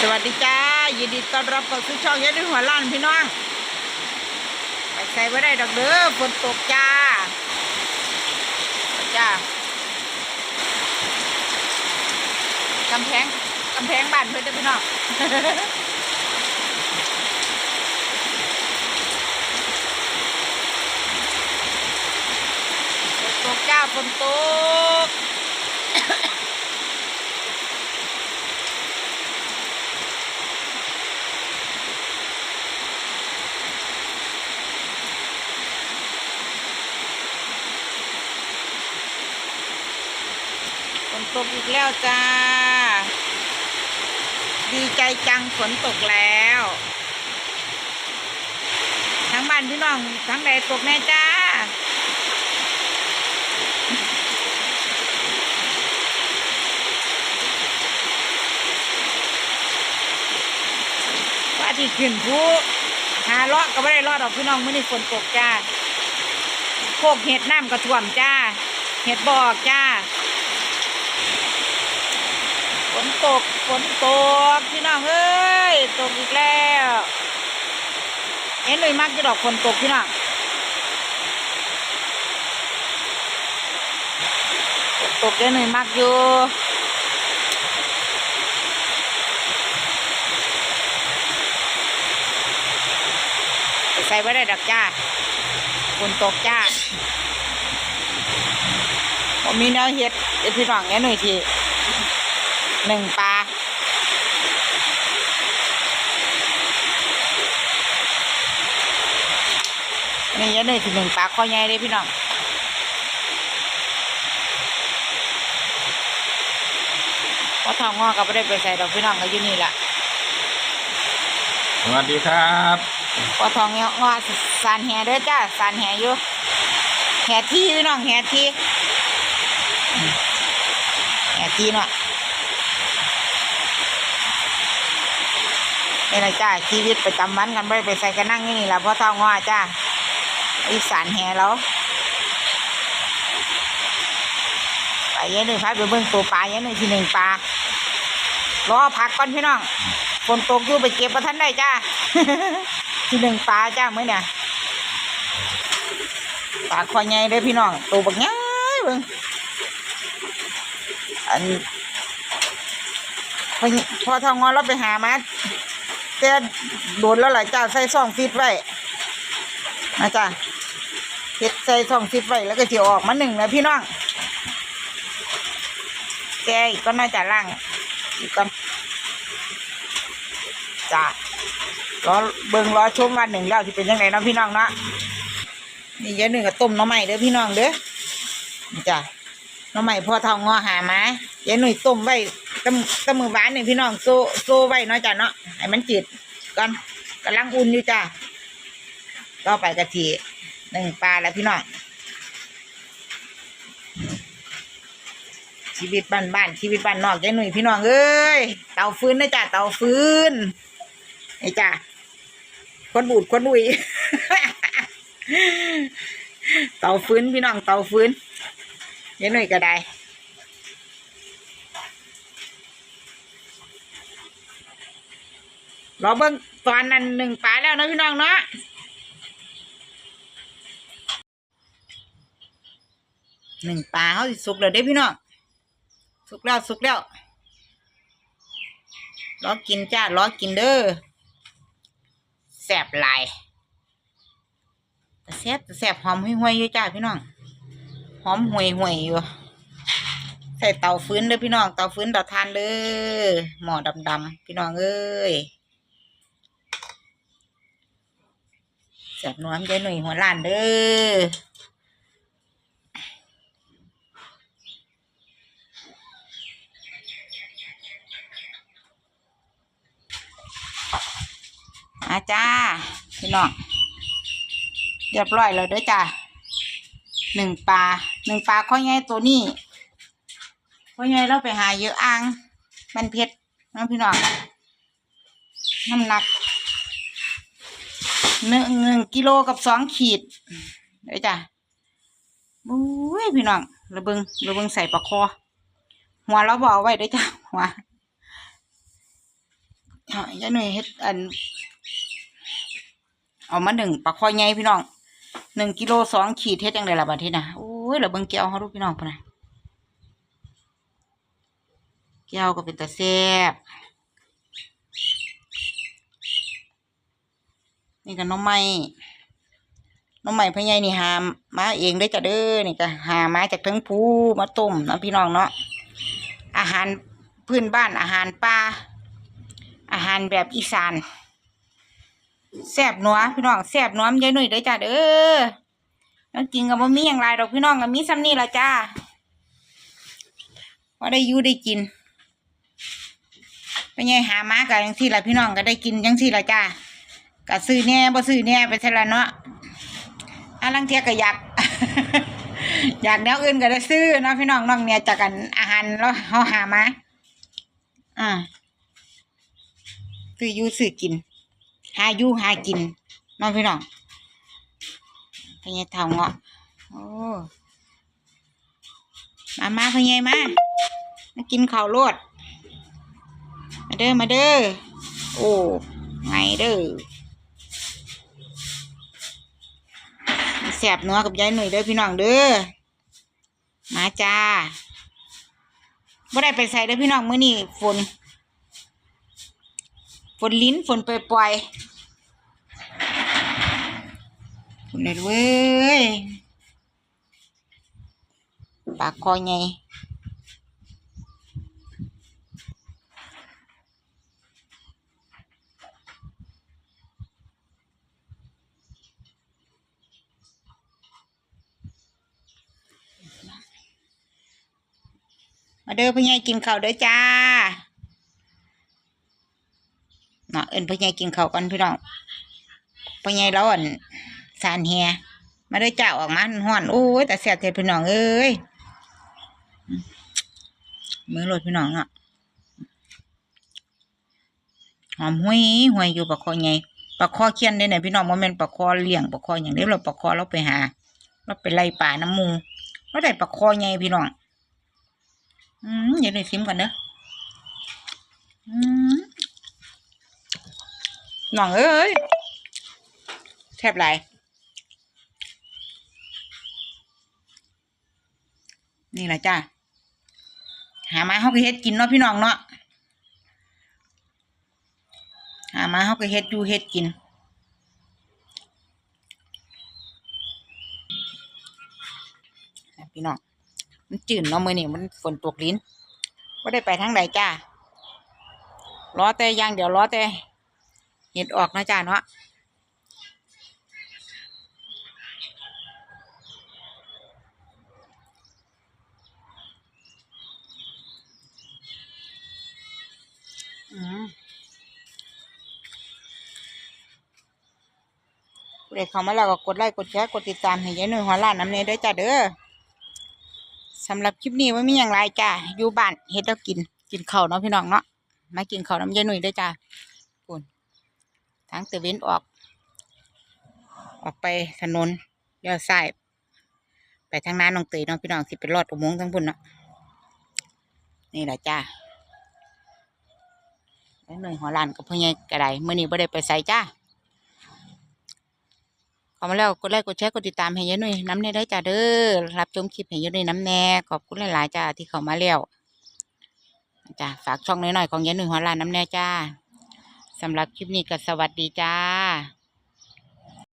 สวัสดีจ้า ยินดีต้อนรับเข้าสู่ช่องยัดด้วยหัวล้านพี่น้อง ไปใส่ไว้ได้ดอกเด้อฝนตกจ้า จ้ากำแพงกำแพงบ้านเพื่อนเด้อพี่น้องฝนตกจ้าฝนตก ตกอีกแล้วจ้า ดีใจจังฝนตกแล้ว ทั้งบ้านพี่น้องทั้งใดตกแน่จ้า ว่าที่ขึ้นผู้หาเลาะก็ไม่ได้รอดออกพี่น้องมื่อนี้ฝนตกจ้าโคกเห็ดน้ำกระท่วมจ้า เห็ดบอกจ้า นตกฝนตกพี่น้องเอ้ยตกอีกแล้วเอ็นเลยมากจะดอกฝนตกพี่น้องตกเอ็นเลยมากอยู่ใส่ไว้ได้ดอกจ้าฝนตกจ้าผมมีแนวเฮ็ดเดี๋ยวพี่น้องแง่หน่อยที หนึ่งปลาอันนี้ยังหนึ่งถึงหนึ่งปลาข้อใหญ่เลยพี่น้องพอทองงอก็ไม่ได้ไปใส่ดอกพี่น้องก็อยู่นี่แหละสวัสดีครับพอทองงองอสานแหเด้อจ้าสานแหอยู่แหที่พี่น้องแหที่อืมแหที่เนาะ นี่นะจ้าชีวิตประจำวันกันไปไปใส่กันนั่งนี่นี่แหละพ่อเท่างอจ้าอีสานแห่แล้วไปเย็นหนึ่งครับไปเบิ่งตัวปลาเย็นหนึ่งทีหนึ่งปลารอพักก่อนพี่น้องฝนตกอยู่ไปเก็บประทันได้จ้าทีหนึ่งปลาจ้าเมื่อเนี่ยปลาคอใหญ่เลยพี่น้องตัวบักง่ายเบิ่งอันพอพอทองงอเราไปหามา แต่โดนแล้วหลายจ้าใส่ซองฟิตไว้นะจ้าเฮ็ดใส่ซองฟิตไว้แล้วก็จะออกมาหนึ่งนะพี่น้องแกอีกก็น่าจะล่างอีกก่อนจ้ารอเบิ่งรอชมวันหนึ่งแล้วที่เป็นยังไงนะพี่น้องเนาะนี่ยายหนึ่งก็ต้มน้ำใหม่เด้อพี่น้องเด้อจ้าน้ำใหม่พอเท่างอหามายายหนุ่ยต้มไว้ ตำตำมือหวานนี่พี่น้องโซโซไว้เนาะจ้ะเนาะให้มันจืดก่อนกำลังอุ่นอยู่จ้ะต่อไปกะทิหนึ่งปลาแล้วพี่น้องชีวิตบ้านบ้านชีวิตบ้านนอกยายหนุ่ยพี่น้องเอ้ยเตาฟื้นนะจ้ะเตาฟื้นนี่จ้ะคนบูดคนบุยเตาฟื้นพี่น้องเตาฟื้นยายหนุ่ยก็ได้ เรอเบิ่งตอนนั้นหนึ่งปลาแล้วนะพี่น้องเนาะหนึ่งปลาเขาสุกแล้วเด้พี่น้องสุกแล้วสุกแล้วรอกินจ้ารอกินเด้อแสบหลายแต่แสบแสบหอมห่วยๆอยู่จ้าพี่น้องหอมห่วยๆอยู่ใส่เตาฟื้นเด้อพี่น้องเตาฟื้นเตาทานเด้อหมอดำๆพี่น้องเอ้ย แสบนัวใจหนุ่ยหัวล้านเด้ออาจ้าพี่น้องเรียบร้อยแล้วเด้อจ้าหนึ่งปลาหนึ่งปลาข้อใหญ่ตัวนี้ข้อใหญ่เราไปหาเยอะอ่างมันเพชรน้องพี่น้องน้ำหนัก หนึ่งหนึ่งกิโลกับสองขีดเด้อจ้ะบุ้ยพี่น้องระเบิงระเบิงใส่ปลาคอ หัวเราบอกไว้เด้อจ้ะหัวยายหน่ยเฮ็ดอัน เอามาหนึ่งปลาคอยใหญ่พี่น้องหนึ่งกิโลสองขีดเฮ็ดจังไดล่ะบัดนี้นะโอ้ยแล้วเบิงแก้วเฮาดูพี่น้องพุ่นะแก้วก็เป็นตาแซ่บ นี่ก็น้องไม้น้องใหม่พ่อใหญ่นี่หามาเองได้จ้ะเด้อนี่ก็หามาจากทั้งภูมาต้มนะพี่น้องเนาะอาหารพื้นบ้านอาหารป่าอาหารแบบอีสานแซ่บนัวพี่น้องแซ่บนัวมันยายหนุ่ยได้อจ้ะเด้อแล้วกินกับบ่มีอย่างไรดอกพี่น้องก็มีซ้ำนี่ละจ้าว่าได้ยู่ได้กินพ่อใหญ่หามาก็จังซี่ละพี่น้องก็ได้กินจังซี่ละจ้า ก็ซื้อแหน่บ่ซื้อแหน่ไปซะละเนาะอาลังเทียก็อยากอยากแนวอื่นก็ได้ซื้อเนาะพี่น้องน้องเนี่ยจากกันอาหารแล้วเขาหามาอ่าซื้ออยู่ซื้อกิน หาอยู่หากินน้องพี่น้องพญายเท่าเงาะโอ้มามาพญายมามากินข้าวโลดมาเด้อมาเด้อโอ้ไงเด้อ แสบนัวกับยายหนุ่ยเด้อพี่น้องเด้อมาจ้าบ่ได้ไปใส่เด้อพี่น้องมื้อนี้ฝน ฝนลิ้นฝนปล่อยๆฝนเลยเว้ยปากคอไง มาเด้อพ่อใหญ่กินข้าวเด้อจ้าเนาะเอินพ่อใหญ่กินข้าวก่อนพี่น้องพ่อใหญ่เราอั่นสานเฮียมาเด้อจ้าออกมาห้อนโอ้ยแต่แซ่บเจ็พี่น้องเอ้ยมือโหลดพี่น้องอะหอมหุยหุยอยู่ปลาคอใหญ่ปลาคอเคียนได้ไหนพี่น้องโมเมนปลาคอเลี้ยงปลาคออย่างนี้เราปลาคอเราไปหา เราไปไล่ป่าน้ำมูเราได้ปลาคอใหญ่พี่น้อง อืมเดี๋ยวหน่อยซิมก่อนเนอะอืมน้องเอ้ยแทบไหลายนี่แหละจ้าหามาเขาก็เฮ็ดกินเนาะพี่น้องเนาะหามาเขาก็เฮ็ดอยู่เฮ็ดกินพี่น้อง มันจืดเนาะมือนี่มันฝนตกลิ้นว่าได้ไปทางใดจ้ารอแต่ยางเดี๋ยวรอแต่เห็ดออกนะจ้าเนาะอืมผู้ใดเข้ามาแล้วก็กดไลค์กดแชร์กดติดตามให้ยายหนุ่ยหัวล้านน้ำเนยด้วยจ้าเด้อ สำหรับคลิปนี้ว่ามีอย่างไรจ้าอยู่บ้านเฮ็ดแล้วกินกินข้าวเนาะพี่น้องเนาะมากินข้าวน้ำยายหนุ่ยด้วยจ้าปุ่นทางตะเวนออก ออกไปถนนเลี้ยวซ้ายไปทางน้าน้องเตยเนาะพี่น้องสิไปรอดอุโมงค์ทั้งพุ่นเนาะนี่แหละจ้ายายหนุ่ยหัวลานกับพ่อใหญ่กระไดเมื่อนี้บ่ได้ไปใส่จ้า ขอมาแล้วกดไลค์กดแชร์กดติดตามให้ยายหนุ่ยน้ำแน่ได้จ้าเด้อรับชมคลิปให้ยายนุ่ยน้ำแน่ขอบคุณหลายๆจ้าที่เข้ามาแล้วจ้าฝากช่องน้อยๆของยายหนุ่ยหัวลานน้ำแน่จ้าสำหรับคลิปนี้ก็สวัสดีจ้า